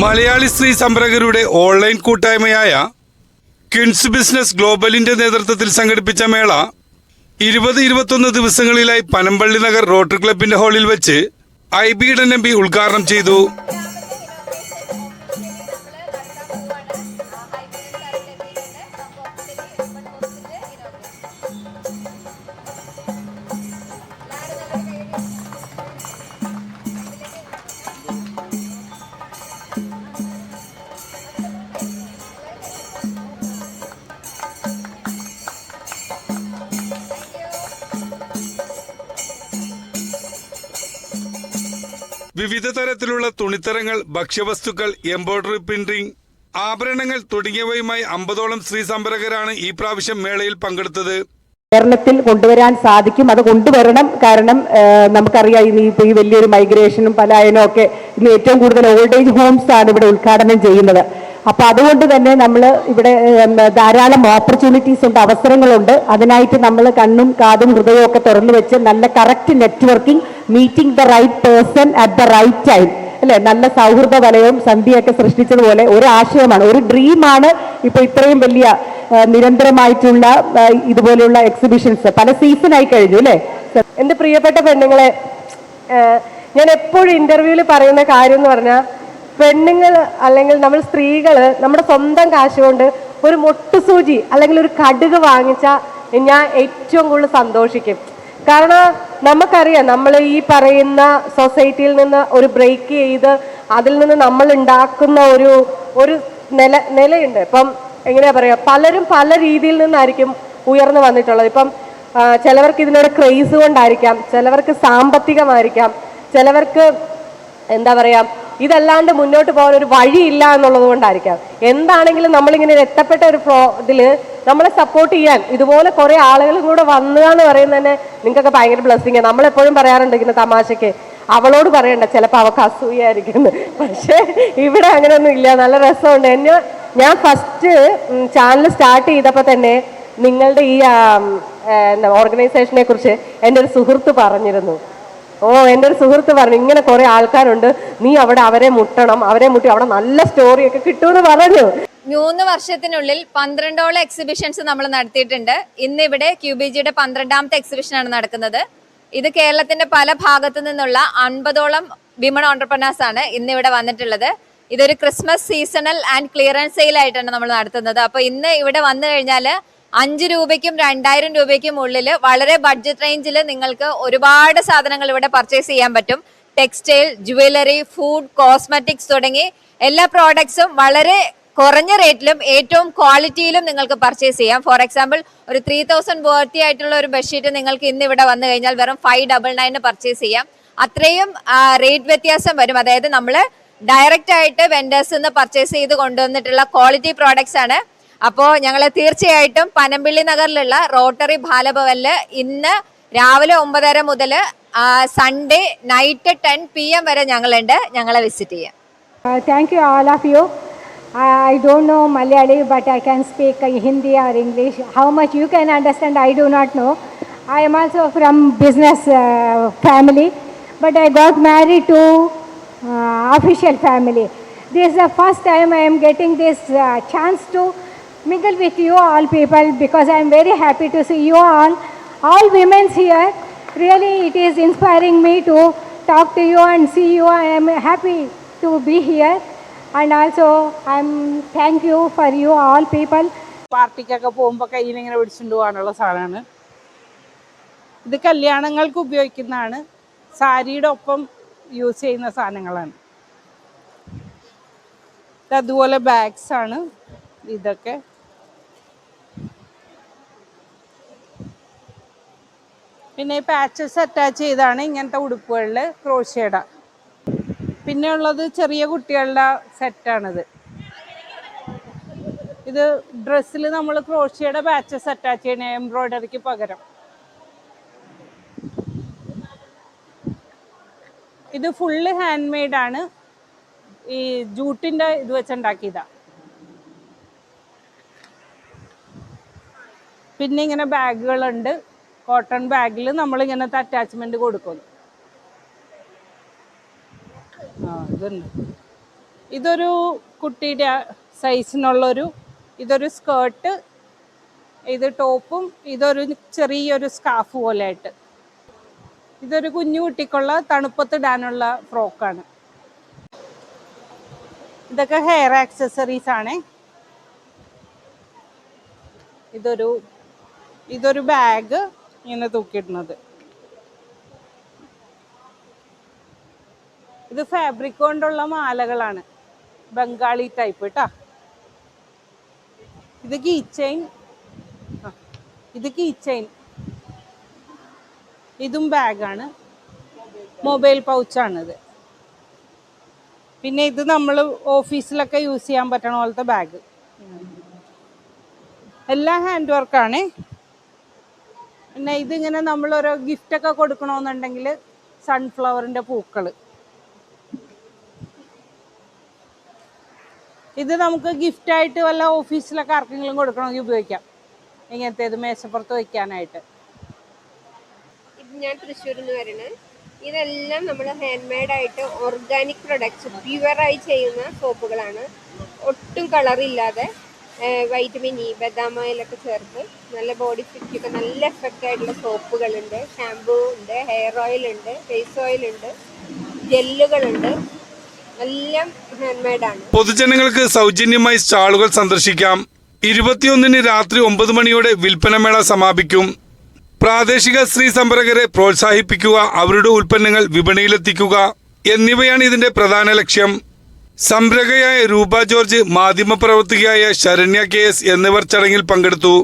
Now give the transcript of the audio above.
മലയാളി സ്ത്രീ സംരംഭകരുടെ ഓൺലൈൻ കൂട്ടായ്മയായ കിൻസ് ബിസിനസ് ഗ്ലോബലിന്റെ നേതൃത്വത്തിൽ സംഘടിപ്പിച്ച മേള ഇരുപത് ഇരുപത്തൊന്ന് ദിവസങ്ങളിലായി പനമ്പള്ളി നഗർ റോട്ടറി ക്ലബിന്റെ ഹാളിൽ വെച്ച് Hibi Eden M P ഉദ്ഘാടനം ചെയ്തു. വിവിധ തരത്തിലുള്ള തുണിത്തരങ്ങൾ ഭക്ഷ്യവസ്തുക്കൾ എംബ്രോയ്ഡറി പ്രിന്റിംഗ് ആഭരണങ്ങൾ തുടങ്ങിയവയുമായി അമ്പതോളം സ്ത്രീ സംരംഭകരാണ് ഈ പ്രാവശ്യം മേളയിൽ പങ്കെടുത്തത്. കേരളത്തിൽ കൊണ്ടുവരാൻ സാധിക്കും. അത് കൊണ്ടുവരണം. കാരണം നമുക്കറിയാം ഇപ്പോൾ ഈ വലിയൊരു മൈഗ്രേഷനും പലായനവും ഒക്കെ ഇന്ന് ഏറ്റവും കൂടുതൽ ഓൾഡ് ഏജ് ഹോംസ് ആണ് ഇവിടെ ഉദ്ഘാടനം ചെയ്യുന്നത്. അപ്പൊ അതുകൊണ്ട് തന്നെ നമ്മൾ ഇവിടെ ധാരാളം ഓപ്പർച്യൂണിറ്റീസ് ഉണ്ട് അവസരങ്ങളുണ്ട്. അതിനായിട്ട് നമ്മൾ കണ്ണും കാതും ഹൃദയവും ഒക്കെ തുറന്നു വെച്ച് നല്ല correct networking meeting the right person at the right time അല്ലെ? നല്ല സൗഹൃദ വലയവും സന്ധ്യയൊക്കെ സൃഷ്ടിച്ചതുപോലെ ഒരു ആശയമാണ് ഒരു ഡ്രീമാണ് ഇപ്പൊ ഇത്രയും വലിയ നിരന്തരമായിട്ടുള്ള ഇതുപോലെയുള്ള എക്സിബിഷൻസ് പല സീസണായി കഴിഞ്ഞു അല്ലേ? എന്റെ പ്രിയപ്പെട്ട പെണ്ണുങ്ങളെ ഞാൻ എപ്പോഴും ഇന്റർവ്യൂവിൽ പറയുന്ന കാര്യം എന്ന് പറഞ്ഞാൽ പെണ്ണുങ്ങൾ അല്ലെങ്കിൽ നമ്മൾ സ്ത്രീകൾ നമ്മുടെ സ്വന്തം കാശ് കൊണ്ട് ഒരു മുട്ടുസൂചി അല്ലെങ്കിൽ ഒരു കടുക് വാങ്ങിച്ചാൽ ഞാൻ ഏറ്റവും കൂടുതൽ സന്തോഷിക്കും. കാരണം നമുക്കറിയാം നമ്മൾ ഈ പറയുന്ന സൊസൈറ്റിയിൽ നിന്ന് ഒരു ബ്രേക്ക് ചെയ്ത് അതിൽ നിന്ന് നമ്മൾ ഉണ്ടാക്കുന്ന ഒരു ഒരു നില നിലയുണ്ട്. ഇപ്പം എങ്ങനെയാ പറയുക പലരും പല രീതിയിൽ നിന്നായിരിക്കും ഉയർന്നു വന്നിട്ടുള്ളത്. ഇപ്പം ചിലവർക്ക് ഇതിനോട് ക്രേസ് കൊണ്ടായിരിക്കാം ചിലവർക്ക് സാമ്പത്തികമായിരിക്കാം ചിലവർക്ക് എന്താ പറയുക ഇതല്ലാണ്ട് മുന്നോട്ട് പോകാൻ ഒരു വഴിയില്ല എന്നുള്ളത് കൊണ്ടായിരിക്കാം. എന്താണെങ്കിലും നമ്മളിങ്ങനെ എത്തപ്പെട്ട ഒരു ഫ്ലോ ഇതിൽ നമ്മളെ സപ്പോർട്ട് ചെയ്യാൻ. ഇതുപോലെ കുറെ ആളുകളും കൂടെ വന്നുക എന്ന് പറയുന്നത് തന്നെ നിങ്ങൾക്കൊക്കെ ഭയങ്കര ബ്ലെസ്സിങ് നമ്മളെപ്പോഴും പറയാറുണ്ട് ഇങ്ങനെ തമാശയ്ക്ക് അവളോട് പറയണ്ട ചിലപ്പോൾ അവൾക്ക് അസൂയായിരിക്കും പക്ഷേ ഇവിടെ അങ്ങനെയൊന്നും ഇല്ല. നല്ല രസമുണ്ട്. എന്നെ ഞാൻ ഫസ്റ്റ് ചാനൽ സ്റ്റാർട്ട് ചെയ്തപ്പോൾ തന്നെ നിങ്ങളുടെ ഈ എന്താ ഓർഗനൈസേഷനെ കുറിച്ച് എന്റെ ഒരു സുഹൃത്ത് പറഞ്ഞിരുന്നു. ഓ എന്റെ ഒരു സുഹൃത്ത് പറഞ്ഞു ഇങ്ങനെ കുറേ ആൾക്കാരുണ്ട്. നീ അവിടെ അവരെ മുട്ടണം. അവരെ മുട്ടി അവിടെ നല്ല സ്റ്റോറിയൊക്കെ കിട്ടുമെന്ന് പറഞ്ഞു. മൂന്ന് വർഷത്തിനുള്ളിൽ പന്ത്രണ്ടോളം എക്സിബിഷൻസ് നമ്മൾ നടത്തിയിട്ടുണ്ട്. ഇന്ന് ഇവിടെ ക്യൂബിജിയുടെ പന്ത്രണ്ടാമത്തെ എക്സിബിഷനാണ് നടക്കുന്നത്. ഇത് കേരളത്തിന്റെ പല ഭാഗത്തു നിന്നുള്ള അൻപതോളം വിമൺ ഓണ്ടർപ്രണേഴ്സ് ആണ് ഇന്ന് ഇവിടെ വന്നിട്ടുള്ളത്. ഇതൊരു Christmas seasonal and clearance sale ആയിട്ടാണ് നമ്മൾ നടത്തുന്നത്. അപ്പോൾ ഇന്ന് ഇവിടെ വന്നു കഴിഞ്ഞാൽ അഞ്ച് രൂപയ്ക്കും രണ്ടായിരം രൂപയ്ക്കും ഉള്ളിൽ വളരെ ബഡ്ജറ്റ് റേഞ്ചിൽ നിങ്ങൾക്ക് ഒരുപാട് സാധനങ്ങൾ ഇവിടെ പർച്ചേസ് ചെയ്യാൻ പറ്റും. ടെക്സ്റ്റൈൽ ജുവലറി ഫുഡ് കോസ്മെറ്റിക്സ് തുടങ്ങി എല്ലാ പ്രോഡക്ട്സും വളരെ കുറഞ്ഞ റേറ്റിലും ഏറ്റവും ക്വാളിറ്റിയിലും നിങ്ങൾക്ക് പർച്ചേസ് ചെയ്യാം. ഫോർ എക്സാമ്പിൾ ഒരു ത്രീ തൗസൻഡ് വേർത്തി ആയിട്ടുള്ള ഒരു ബെഡ്ഷീറ്റ് നിങ്ങൾക്ക് ഇന്ന് ഇവിടെ വന്നു കഴിഞ്ഞാൽ വെറും ഫൈവ് ഡബിൾ നയന് പർച്ചേസ് ചെയ്യാം. അത്രയും റേറ്റ് വ്യത്യാസം വരും. അതായത് നമ്മൾ ഡയറക്റ്റ് ആയിട്ട് വെൻഡേഴ്സ് നിന്ന് പർച്ചേസ് ചെയ്ത് കൊണ്ടുവന്നിട്ടുള്ള ക്വാളിറ്റി പ്രോഡക്റ്റ്സ് ആണ്. അപ്പോൾ ഞങ്ങൾ തീർച്ചയായിട്ടും പനമ്പിള്ളി നഗറിലുള്ള റോട്ടറി ബാലഭവനിൽ ഇന്ന് രാവിലെ ഒമ്പതര മുതൽ Sunday night ten P M വരെ ഞങ്ങളുണ്ട്. ഞങ്ങളെ വിസിറ്റ് ചെയ്യാം. Thank you you, of you. I, don't know Malayali, but I can speak Hindi or English. How much you can understand, I do not know. I am also from business uh, family, but I got married to uh, official family. This is the first time I am getting this uh, chance to mingle with you all people because I am very happy to see you all, all women's here. Really, it is inspiring me to talk to you and see you. I am happy to be here, and I am thank you for you all people പാർട്ടിക്കൊക്കെ പോകുമ്പോൾ കയ്യിൽ ഇങ്ങനെ പിടിച്ചുകൊണ്ട് പോകാനുള്ള സാധനമാണ്. ഇത് കല്യാണങ്ങൾക്ക് ഉപയോഗിക്കുന്നതാണ്. സാരിയുടെ ഒപ്പം യൂസ് ചെയ്യുന്ന സാധനങ്ങളാണ്. അതുപോലെ ബാഗ്സ് ആണ്. ഇതൊക്കെ. പിന്നെ പാച്ചസ് അറ്റാച്ച് ചെയ്താണ് ഇങ്ങനത്തെ ഉടുപ്പുകളിൽ ക്രോഷ്യയുടെ പിന്നെ ഉള്ളത് ചെറിയ കുട്ടികളുടെ സെറ്റാണിത്. ഇത് ഡ്രസ്സിൽ നമ്മൾ ക്രോഷിയുടെ ബാച്ചസ് അറ്റാച്ച് ചെയ്യണ എംബ്രോയിഡറിക്ക് പകരം. ഇത് ഫുള്ള് ഹാൻഡ് മെയ്ഡ് ആണ്. ഈ ജൂട്ടിന്റെ ഇത് വെച്ചുണ്ടാക്കിയതാ. പിന്നെ ഇങ്ങനെ ബാഗുകളുണ്ട്. കോട്ടൺ ബാഗിൽ നമ്മൾ ഇങ്ങനത്തെ അറ്റാച്ച്മെന്റ് കൊടുക്കുന്നു. ഇതൊരു കുട്ടിയുടെ സൈസിനുള്ളൊരു ഇതൊരു സ്കേർട്ട് ഇത് ടോപ്പും ഇതൊരു ചെറിയൊരു സ്കാഫ് പോലെ ആയിട്ട് ഇതൊരു കുഞ്ഞു കുട്ടിക്കുള്ള തണുപ്പത്തിടാനുള്ള ഫ്രോക്കാണ്. ഇതൊക്കെ ഹെയർ ആക്സസറീസ് ആണ്. ഇതൊരു ഇതൊരു ബാഗ് ഇങ്ങനെ തൂക്കിയിടുന്നത്. ഇത് ഫാബ്രിക് കൊണ്ടുള്ള മാലകളാണ്. ബംഗാളി ടൈപ്പ് കേട്ടാ ഇത് കീ ചെയിൻ ഇത് കീ ചെയിൻ ഇതും ബാഗാണ് മൊബൈൽ പൗച്ചാണിത് പിന്നെ ഇത് നമ്മൾ ഓഫീസിലൊക്കെ യൂസ് ചെയ്യാൻ പറ്റണ പോലത്തെ ബാഗ് എല്ലാം ഹാൻഡ് വർക്കാണ് പിന്നെ ഇതിങ്ങനെ നമ്മൾ ഓരോ ഗിഫ്റ്റൊക്കെ കൊടുക്കണമെന്നുണ്ടെങ്കിൽ സൺഫ്ലവറിന്റെ പൂക്കൾ ഇത് നമുക്ക് ഗിഫ്റ്റായിട്ട് വല്ല ഓഫീസിലൊക്കെ ആർക്കെങ്കിലും കൊടുക്കണമെങ്കിൽ ഉപയോഗിക്കാം. ഇങ്ങനത്തെ ഇത് മേശപ്പുറത്ത് വയ്ക്കാനായിട്ട്. ഞാൻ തൃശ്ശൂരിൽ നിന്ന് വരുന്നത്. ഇതെല്ലാം നമ്മൾ ഹാൻഡ് മെയ്ഡ് ആയിട്ട് ഓർഗാനിക് പ്രൊഡക്ട്സ് പ്യുവറായി ചെയ്യുന്ന സോപ്പുകളാണ് ഒട്ടും കളറില്ലാതെ വൈറ്റമിൻ ഇ ബദാം ഓയിലൊക്കെ ചേർത്ത് നല്ല ബോഡി ഫിറ്റൊക്കെ നല്ല എഫക്റ്റ് ആയിട്ടുള്ള സോപ്പുകളുണ്ട് ഷാമ്പൂ ഉണ്ട് ഹെയർ ഓയിൽ ഉണ്ട് ഫേസ് ഓയിൽ ഉണ്ട് ജെല്ലുകളുണ്ട് പൊതുജനങ്ങൾക്ക് സൗജന്യമായി സ്റ്റാളുകൾ സന്ദർശിക്കാം. ഇരുപത്തിയൊന്നിന് രാത്രി ഒമ്പത് മണിയോടെ വിൽപ്പനമേള സമാപിക്കും. പ്രാദേശിക സ്ത്രീ സംരംഭകരെ പ്രോത്സാഹിപ്പിക്കുക അവരുടെ ഉൽപ്പന്നങ്ങൾ വിപണിയിലെത്തിക്കുക എന്നിവയാണ് ഇതിന്റെ പ്രധാന ലക്ഷ്യം. സംരംഭകയായ രൂപ ജോർജ് മാധ്യമപ്രവർത്തകയായ ശരണ്യ കെ എസ് എന്നിവർ ചടങ്ങിൽ പങ്കെടുത്തു.